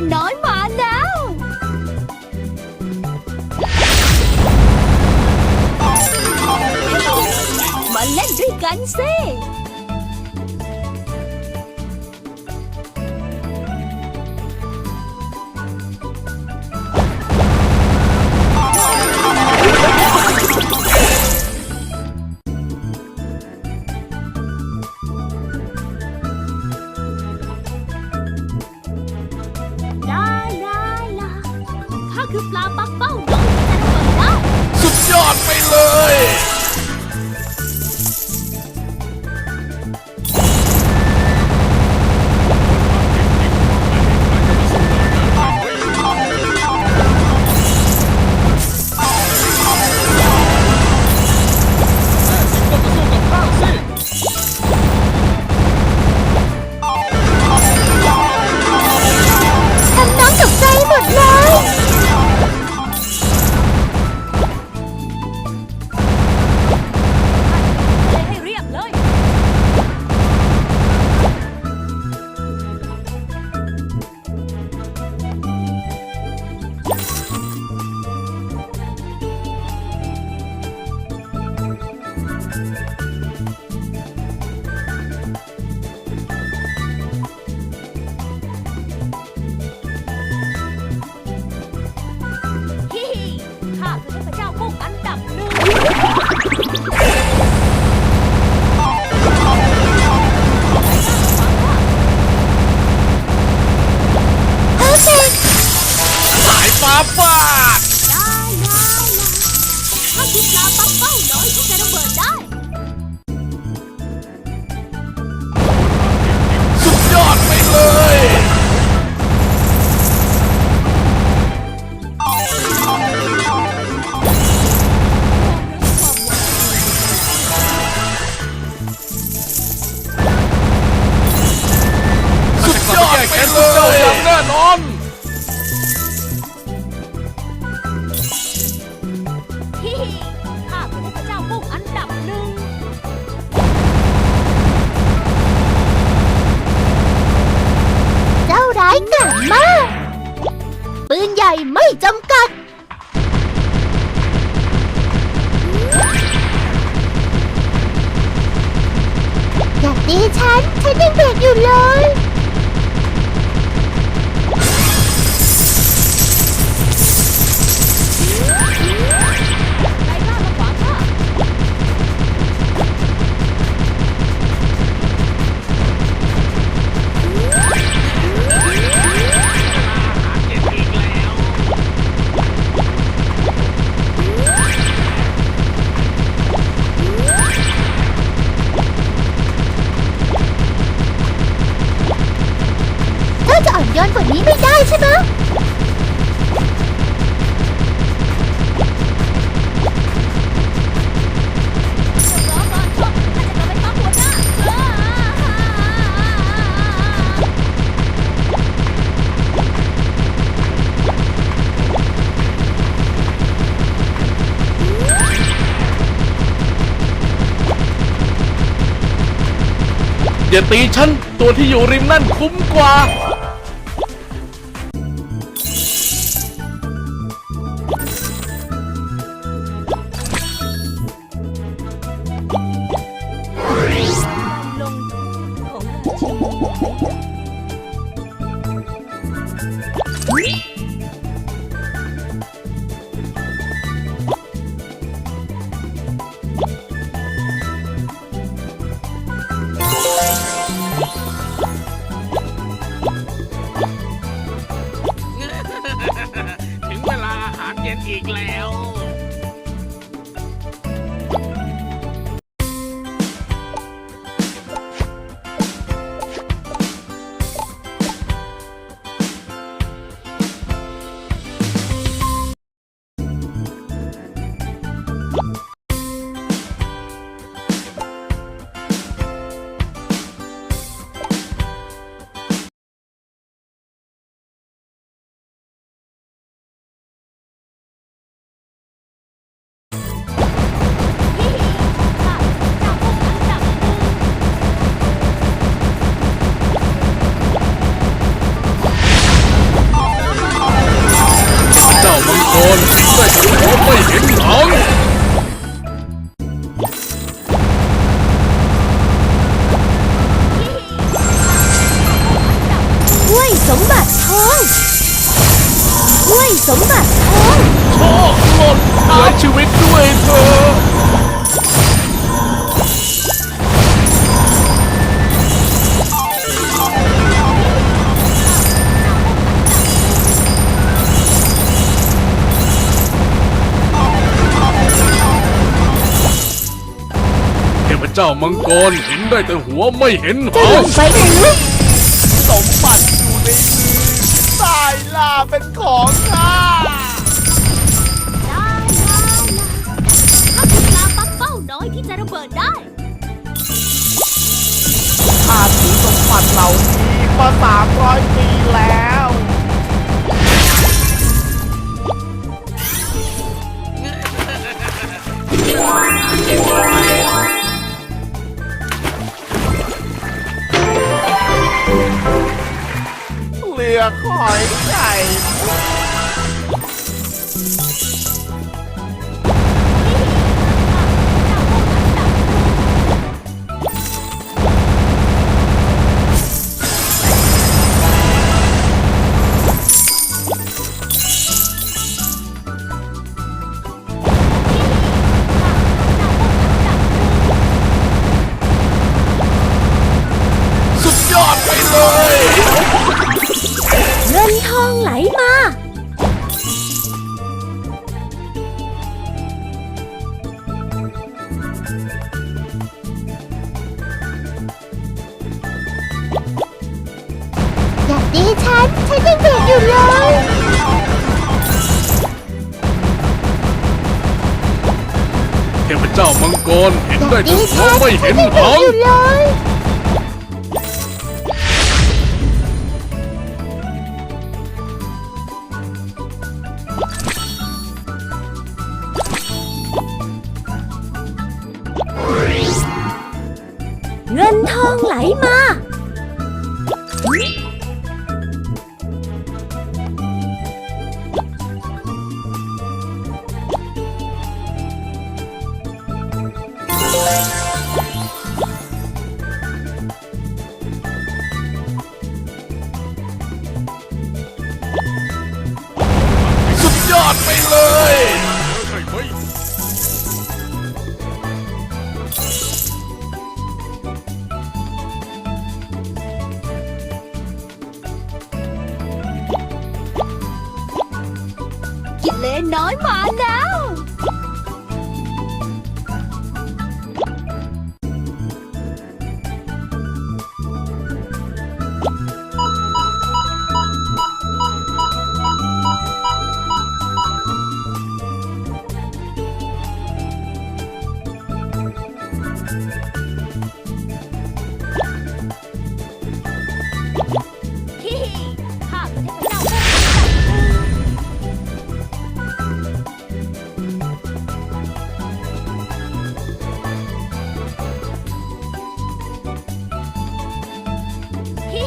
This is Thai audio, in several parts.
นน้อยมาแล้ว มาเล่นด้วยกันสิ ญ่ไม่จำกัด อย่าตีฉัน ฉันยังเด็กอยู่เลยาตีฉัน ตัวที่อยู่ริมนั่นคุ้มกว่า ลงของ ด้วยเธอเทพเจ้ามังกรเห็นได้แต่หัวไม่เห็นจะหาลงงไปทะลุสมบัติอยู่ในมือสายล่าเป็นของข้าานี้มาสามร้อยปีแล้ว เรือหอยไก่ องไหลมา อยากดีฉัน ฉันยังเด็กอยู่เลยเทพเจ้ามังกรเห็นได้แต่หัวไม่เห็นหางเลย อดไปเลยกินเลนน้อยมา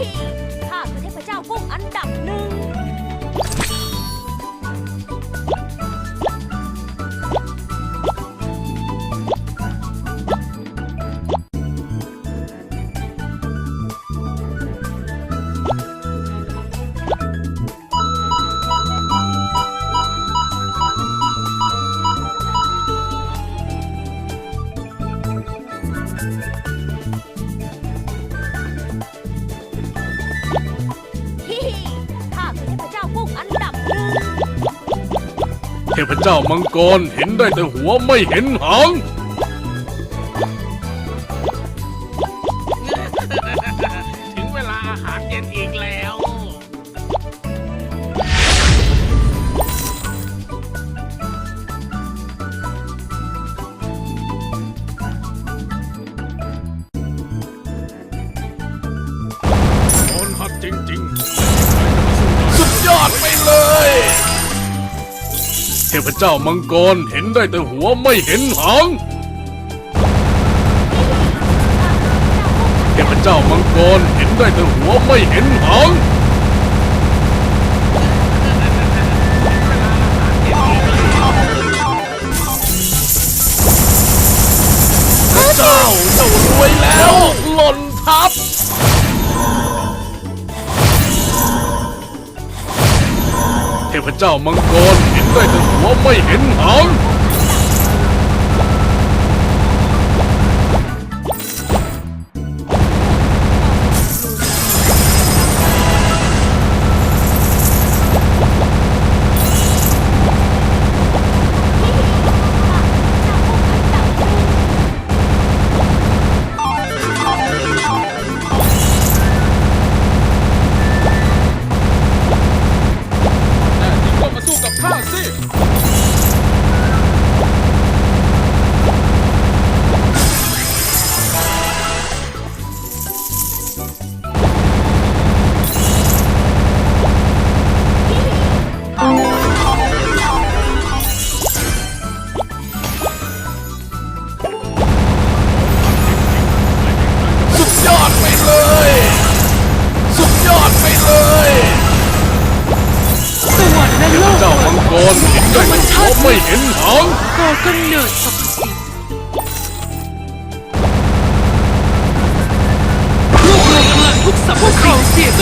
Bye! พเจ้ามังกรเห็นได้แต่หัวไม่เห็นหางถึง เทพเจ้ามังกรเห็นได้แต่หัวไม่เห็นหาง เทพเจ้ามังกรเห็นได้แต่หัวไม่เห็นหาง เจ้ามังกรเห็นได้แต่หัวไม่เห็นหาง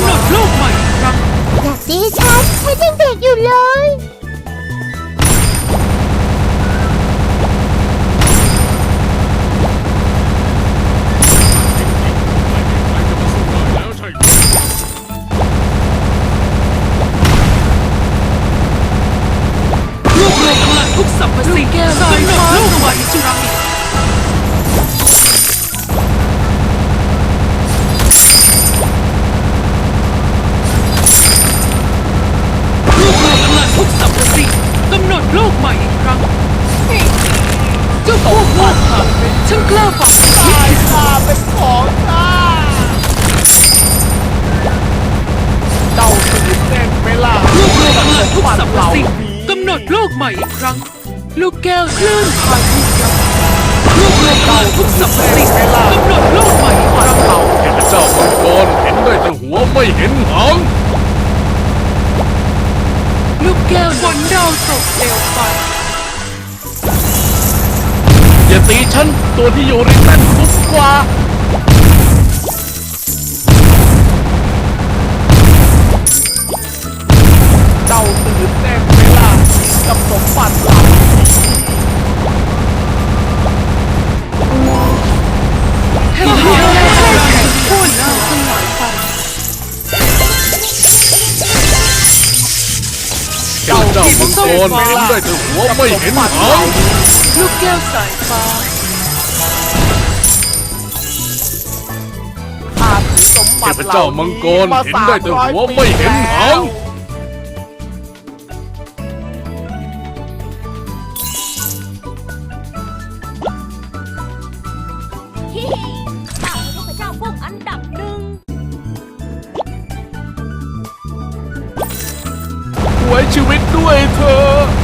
ำหนดโลกใหม่อีกครั้งอย่าตีฉันฉันยังเด็กอยู่เลยแล้วใช่รวบรวมพลังทุกสรรพสิ่งแก้วสายฟ้าโลกใหม่จุรัง วมพลังทุกสรรพสิ่งกำหนดโลกใหม่อีกครั้งเทพเจ้ามังกรเห็นได้แต่หัวไม่เห็นหางลูกแก้วบนดาวตกเร็วไปอย่าตีฉันตัวที่อยู่ริมนั่นคุ้มกว่า เจ้ามังกรเห็นได้แต่หัวไม่เห็นหางลูกแก้วสายฟ้าข้าถือสมบัติเทพเจ้ามังกรเห็นได้แต่หัวไม่เห็นหาง ชีวิตด้วยเธอะ